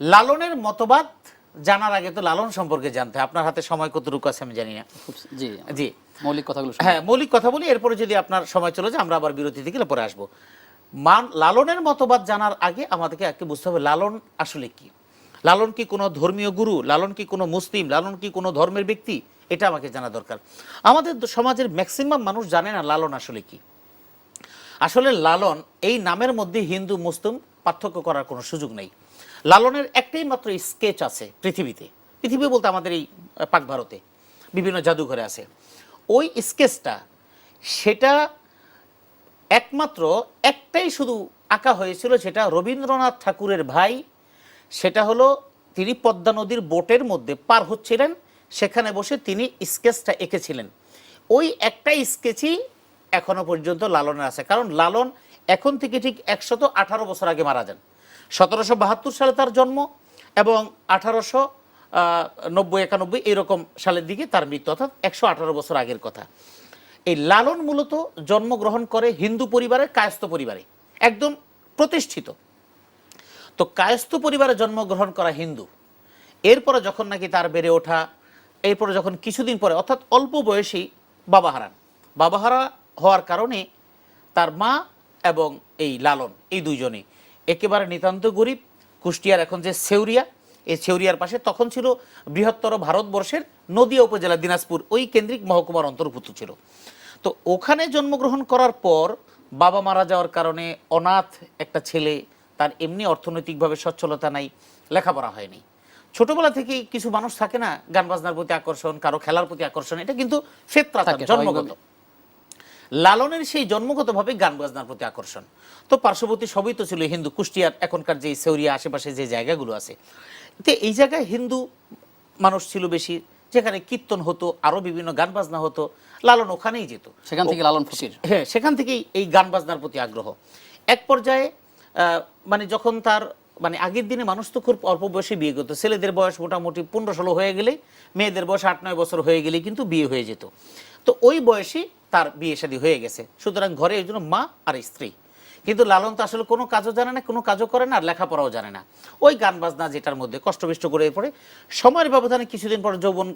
লালনের মতবাদ জানার আগে তো লালন সম্পর্কে জানতে। আপনার হাতে সময় কতটুকু আছে আমি জানি না। জি জি। মৌলিক কথাগুলো। হ্যাঁ মৌলিক কথা বলি এরপরে যদি আপনার সময় চলে যায় আমরা আবার বিরতি থেকে পরে আসব। মান লালনের মতবাদ জানার আগে আমাদেরকে একটু বুঝতে হবে লালন আসলে কি? লালন কি কোনো ধর্মীয় গুরু? লালন কি কোনো মুসলিম? লালন কি কোনো ধর্মের ব্যক্তি? এটা আমাকে জানা দরকার। আমাদের সমাজের ম্যাক্সিমাম মানুষ জানে না লালন আসলে কি। আসলে লালন এই নামের মধ্যে হিন্দু মুসলিম পার্থক্য করার কোনো সুযোগ নেই। লালনের একটাই মাত্র স্কেচ আছে পৃথিবীতে। পৃথিবী বলতে আমাদের এই পাক ভারতে বিভিন্ন জাদুঘরে আছে। ওই স্কেচটা সেটা একমাত্র একটাই শুধু আঁকা হয়েছিল সেটা রবীন্দ্রনাথ ঠাকুরের ভাই, সেটা হলো তিনি পদ্মা নদীর বোটের মধ্যে পার হচ্ছিলেন, সেখানে বসে তিনি স্কেচটা এঁকেছিলেন। ওই একটাই স্কেচই এখনও পর্যন্ত লালনের আছে। কারণ লালন এখন থেকে ঠিক একশত আঠারো বছর আগে মারা যান। সতেরোশো বাহাত্তর সালে তার জন্ম এবং আঠারোশো নব্বই, একানব্বই এইরকম সালের দিকে তার মৃত্যু, অর্থাৎ একশো আঠারো বছর আগের কথা। এই লালন মূলত জন্মগ্রহণ করে হিন্দু পরিবারে, কায়স্থ পরিবারে, একদম প্রতিষ্ঠিত। তো কায়স্থ পরিবারে জন্মগ্রহণ করা হিন্দু, এরপরে যখন নাকি তার বেড়ে ওঠা, এরপরে যখন কিছুদিন পরে, অর্থাৎ অল্প বয়সেই বাবা হারান। বাবা হারা হওয়ার কারণে তার মা এবং এই লালন, এই দুইজনেই একেবারে নিতান্ত গরিব। কুষ্টিয়ার এখন যে সেউরিয়া এই সেউরিয়ার পাশে তখন ছিল বৃহত্তর ভারতবর্ষের নদিয়া উপজেলা দিনাজপুর ওই কেন্দ্রিক মহকুমার অন্তর্ভুক্ত ছিল। তো ওখানে জন্মগ্রহণ করার পর বাবা মারা যাওয়ার কারণে অনাথ একটা ছেলে তার এমনি অর্থনৈতিকভাবে সচ্ছলতা নাই লেখাপড়া হয়নি। ছোটবেলা থেকেই কিছু মানুষ থাকে না গান বাজনার প্রতি আকর্ষণ কারও খেলার প্রতি আকর্ষণ এটা কিন্তু ফেতরা থাকে, জন্মগত। লালনের সেই জন্মগতভাবে গান বাজনার প্রতি আকর্ষণ। তো পার্শ্ববর্তী সবই তো ছিল হিন্দু কুষ্টিয়ার এখনকার যে সেউরিয়া আশেপাশে যে জায়গাগুলো আছে। তো এই জায়গায় হিন্দু মানুষ ছিল বেশি যেখানে কীর্তন হতো আরও বিভিন্ন গান বাজনা হতো লালন ওখানেই যেত। সেখান থেকে লালন ফকির। হ্যাঁ সেখান থেকেই এই গান বাজনার প্রতি আগ্রহ। এক পর্যায়ে আহ, মানে যখন তার মানে আগের দিনে মানুষ তো খুব অল্প বয়সে বিয়ে করতো। ছেলেদের বয়স মোটামুটি পনেরো ষোলো হয়ে গেলে মেয়েদের বয়স আট নয় বছর হয়ে গেলেই কিন্তু বিয়ে হয়ে যেত। তো ওই বয়সে তার বিয়ে শাদী হয়ে গেছে। সুতরাং ঘরে এই জন্য মা আর স্ত্রী। কিন্তু লালন তো আসলে কোনো কাজও জানে না, কোনো কাজও করে না, আর লেখাপড়াও জানে না। ওই গান বাজনা যেটার মধ্যে কষ্টবিষ্ট করে পড়ে। সময়ের ব্যবধানে কিছুদিন পর যৌবন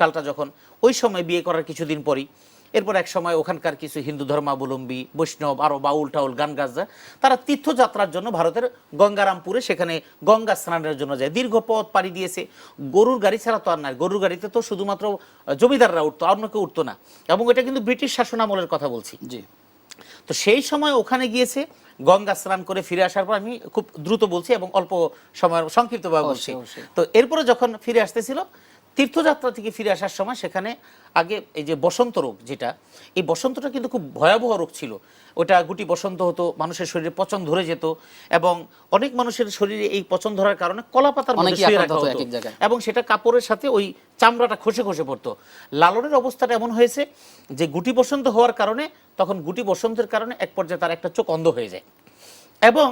কালটা যখন, ওই সময় বিয়ে করার কিছুদিন পরই এরপর এক সময় ওখানকার কিছু হিন্দু ধর্মাবলম্বী বৈষ্ণব আরও বাউল টাউল গান গাজা তারা তীর্থযাত্রার জন্য ভারতের গঙ্গারামপুরে সেখানে গঙ্গা স্নানের জন্য যায়। দীর্ঘ পথ পাড়ি দিয়েছে। গরুর গাড়ি ছাড়া তো আর নাই। গরুর গাড়িতে তো শুধুমাত্র জমিদাররা উঠতো অন্য কেউ উঠতো না। এবং এটা কিন্তু ব্রিটিশ শাসন আমলের কথা বলছি। জি। তো সেই সময় ওখানে গিয়েছে গঙ্গা স্নান করে ফিরে আসার পর আমি খুব দ্রুত বলছি এবং অল্প সময় সংক্ষিপ্তভাবে বলছি। তো এরপরে যখন ফিরে আসতেছিল তীর্থযাত্রা থেকে ফিরে আসার সময় সেখানে আগে এই যে বসন্ত রোগ যেটা এই বসন্তটা কিন্তু খুব ভয়াবহ রোগ ছিল। ওটা গুটি বসন্ত হতো মানুষের শরীরে পচন ধরে যেত এবং অনেক মানুষের শরীরে এই পচন ধরার কারণে কলা পাতার মধ্যে রাখা হতো। এবং সেটা কাপড়ের সাথে ওই চামড়াটা খসে খসে পড়তো। লালনের অবস্থাটা এমন হয়েছে যে গুটি বসন্ত হওয়ার কারণে তখন গুটি বসন্তের কারণে এক পর্যায়ে তার একটা চোখ অন্ধ হয়ে যায়। এবং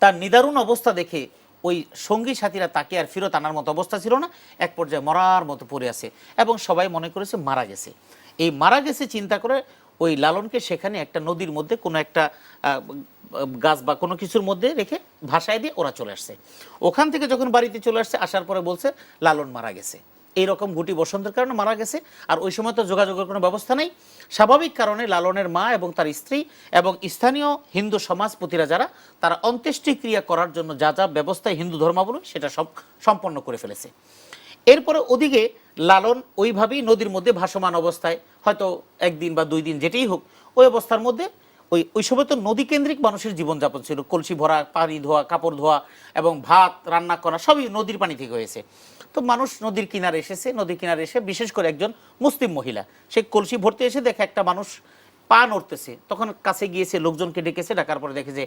তার নিদারুণ অবস্থা দেখে ওই সঙ্গী সাথীরা তাকে আর ফেরত আনার মতো অবস্থা ছিল না। এক পর্যায়ে মরার মতো পড়ে আছে এবং সবাই মনে করেছে মারা গেছে। এই মারা গেছে চিন্তা করে ওই লালনকে সেখানে একটা নদীর মধ্যে কোনো একটা গাছ বা কোনো কিছুর মধ্যে রেখে ভাষায় দিয়ে ওরা চলে আসছে। ওখান থেকে যখন বাড়িতে চলে আসছে, আসার পরে বলছে, লালন মারা গেছে। এইরকম গুটি বসন্তের কারণে মারা গেছে। আর ওই সময় তো যোগাযোগের কোনো ব্যবস্থা নেই। স্বাভাবিক কারণে লালনের মা এবং তার স্ত্রী এবং স্থানীয় হিন্দু সমাজপতিরা যারা, তারা অন্ত্যেষ্টিক্রিয়া করার জন্য যা যা ব্যবস্থায় হিন্দু ধর্মাবলম্বী সেটা সব সম্পন্ন করে ফেলেছে। এরপরে ওদিকে লালন ওইভাবেই নদীর মধ্যে ভাসমান অবস্থায়, হয়তো একদিন বা দুই দিন যেটাই হোক, ওই অবস্থার মধ্যে ওই ওই সময় তো নদী কেন্দ্রিক মানুষের জীবনযাপন ছিল। কলসি ভরা, পানি ধোয়া, কাপড় ধোয়া এবং ভাত, রান্না করা সবই নদীর পানি থেকে হয়েছে। তো মানুষ নদীর কিনারে এসেছে, নদীর কিনারে এসে বিশেষ করে একজন মুসলিম মহিলা, সে কলসি ভর্তি এসে দেখে একটা মানুষ পা নড়তেছে। তখন কাছে গিয়েছে, লোকজনকে ডেকেছে, ডাকার পরে দেখে যে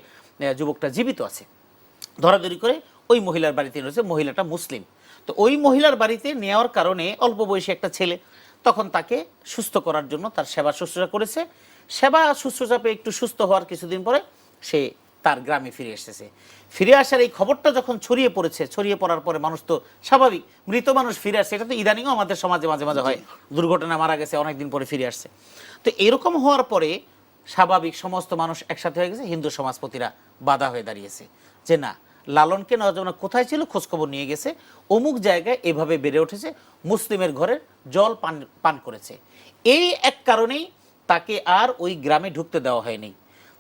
যুবকটা জীবিত আছে। ধরাধরি করে ওই মহিলার বাড়িতে রয়েছে মহিলাটা মুসলিম। তো ওই মহিলার বাড়িতে নেওয়ার কারণে অল্প বয়সী একটা ছেলে তখন তাকে সুস্থ করার জন্য তার সেবা শুশ্রূষা করেছে। সেবা শুশ্রূষা পেয়ে একটু সুস্থ হওয়ার কিছুদিন পরে সে তার গ্রামে ফিরে এসেছে। ফিরে আসার এই খবরটা যখন ছড়িয়ে পড়েছে ছড়িয়ে পড়ার পরে মানুষ তো স্বাভাবিক মৃত মানুষ ফিরে আসছে এটা তো ইদানিংও আমাদের সমাজে মাঝে মাঝে হয় দুর্ঘটনা মারা গেছে অনেকদিন পরে ফিরে আসছে। তো এরকম হওয়ার পরে স্বাভাবিক সমস্ত মানুষ একসাথে হয়ে গেছে হিন্দু সমাজপতিরা বাধা হয়ে দাঁড়িয়েছে যে না লালনকে নজনা কোথায় ছিল খোঁজখবর নিয়ে গেছে। অমুক জায়গায় এভাবে বেড়ে উঠেছে মুসলিমের ঘরে জল পান পান করেছে। এই এক কারণেই তাকে আর ওই গ্রামে ঢুকতে দেওয়া হয়নি।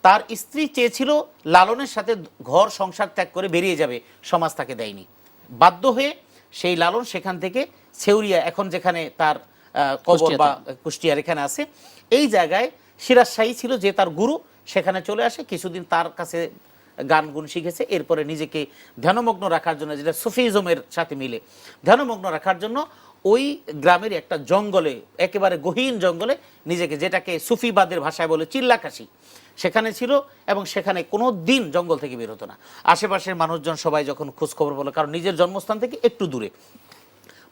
তার স্ত্রী চেয়েছিল লালনের সাথে ঘর সংসার ত্যাগ করে বেরিয়ে যাবে সমাজ তাকে দেয়নি। বাধ্য হয়ে সেই লালন সেখান থেকে সেউরিয়া এখন যেখানে তার কবর বা কুষ্টিয়ার এখানে আছে এই জায়গায় সিরাজশাহী ছিল যে তার গুরু সেখানে চলে আসে। কিছুদিন তার কাছে গান গুণ শিখেছে। এরপরে নিজেকে ধ্যানমগ্ন রাখার জন্য যেটা সুফিজমের সাথে মিলে। ধ্যানমগ্ন রাখার জন্য ওই গ্রামের একটা জঙ্গলে, একেবারে গহীন জঙ্গলে নিজেকে যেটাকে সুফিবাদের ভাষায় বলে চিল্লাকাশি, সেখানে ছিল এবং সেখানে কোনো দিন জঙ্গল থেকে বের হতো না। আশেপাশের মানুষজন সবাই যখন খোঁজখবর বলে কারণ নিজের জন্মস্থান থেকে একটু দূরে।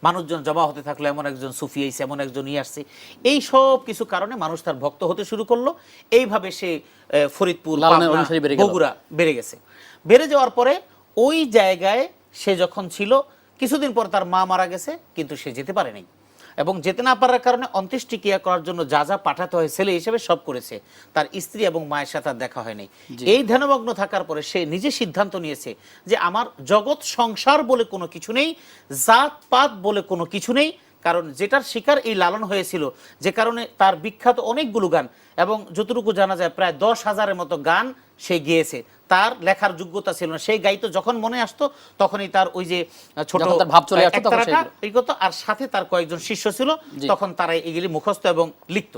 মানুষজন জমা হতে থাকল এমন একজন সুফি আইসে এমন একজন ইয়ে আসছে। এই সব কিছু কারণে মানুষ তার ভক্ত হতে শুরু করল। এইভাবে সে ফরিদপুর। বগুড়া বেড়ে গেছে। বেড়ে যাওয়ার পরে ওই জায়গায় সে যখন ছিল কিছুদিন পর তার মা মারা গেছে কিন্তু সে যেতে পারেনি। এবং যেতে না পারার কারণে অন্ত্যেষ্টিক্রিয়া করার জন্য যা যা পাঠাতে হয় ছেলে হিসেবে সব করেছে। তার স্ত্রী এবং মায়ের সাথে আর দেখা হয়নি। এই ধ্যানমগ্ন থাকার পরে সে নিজে সিদ্ধান্ত নিয়েছে যে আমার জগৎ সংসার বলে কোনো কিছু নেই জাত পাত বলে কোনো কিছু নেই কারণ যেটার শিকার এই লালন হয়েছিল যে কারণে তার বিখ্যাত অনেকগুলো গান এবং যতটুকু জানা যায় প্রায় দশ হাজারের মতো গান সে গেয়েছে। তার লেখার যোগ্যতা ছিল না। সেই গাইতো যখন মনে আসতো তখনই তার ওই যে ছোট ভাব চলে আসতো আর সাথে তার কয়েকজন শিষ্য ছিল তখন তারা এগুলি মুখস্থ এবং লিখত।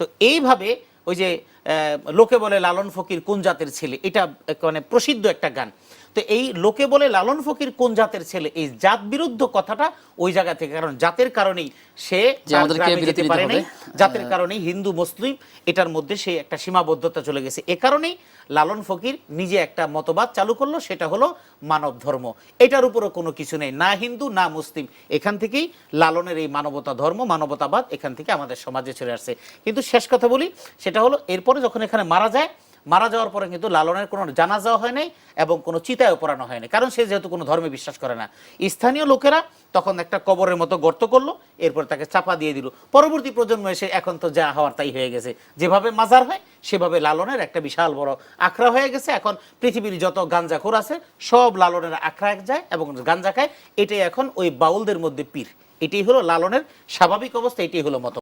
তো এইভাবে ওই যে আহ, লোকে বলে লালন ফকির কোন জাতের ছেলে? এটা মানে প্রসিদ্ধ একটা গান। তো এই লোকে বলে লালন ফকির কোন জাতের ছেলে? এই জাত বিরুদ্ধ কথাটা ওই জায়গা থেকে কারণ জাতের কারণেই সে যে তার আমাদেরকে গ্রামে বিরতি যেতে পারে নাই। জাতের কারণেই হিন্দু মুসলিম এটার মধ্যে সে একটা সীমাবদ্ধতা চলে গেছে। এ কারণেই লালন ফকির নিজে একটা মতবাদ চালু করল সেটা হলো মানব ধর্ম। এটার উপরও কোনো কিছু নেই না হিন্দু না মুসলিম। এখান থেকেই লালনের এই মানবতা ধর্ম মানবতাবাদ এখান থেকে আমাদের সমাজে চলে আসছে। কিন্তু শেষ কথা বলি সেটা হলো এরপরে যখন এখানে মারা যায় মারা যাওয়ার পরে কিন্তু লালনের কোনো জানাজাও হয় নাই এবং কোনো চিতায়ও পড়ানো হয়নি। কারণ সে যেহেতু কোনো ধর্মে বিশ্বাস করে না। স্থানীয় লোকেরা তখন একটা কবরের মতো গর্ত করল, এরপর তাকে চাপা দিয়ে দিল। পরবর্তী প্রজন্ম এসে এখন তো যা হওয়ার তাই হয়ে গেছে। যেভাবে মাজার হয়, সেভাবে লালনের একটা বিশাল বড় আখড়া হয়ে গেছে। এখন পৃথিবীর যত গাঞ্জাখোর আছে, সব লালনের আখড়া এক যায় এবং গাঞ্জা খায়। এটাই এখন ওই বাউলদের মধ্যে পীর। এটাই হলো লালনের স্বাভাবিক অবস্থা, এটাই হলো মত।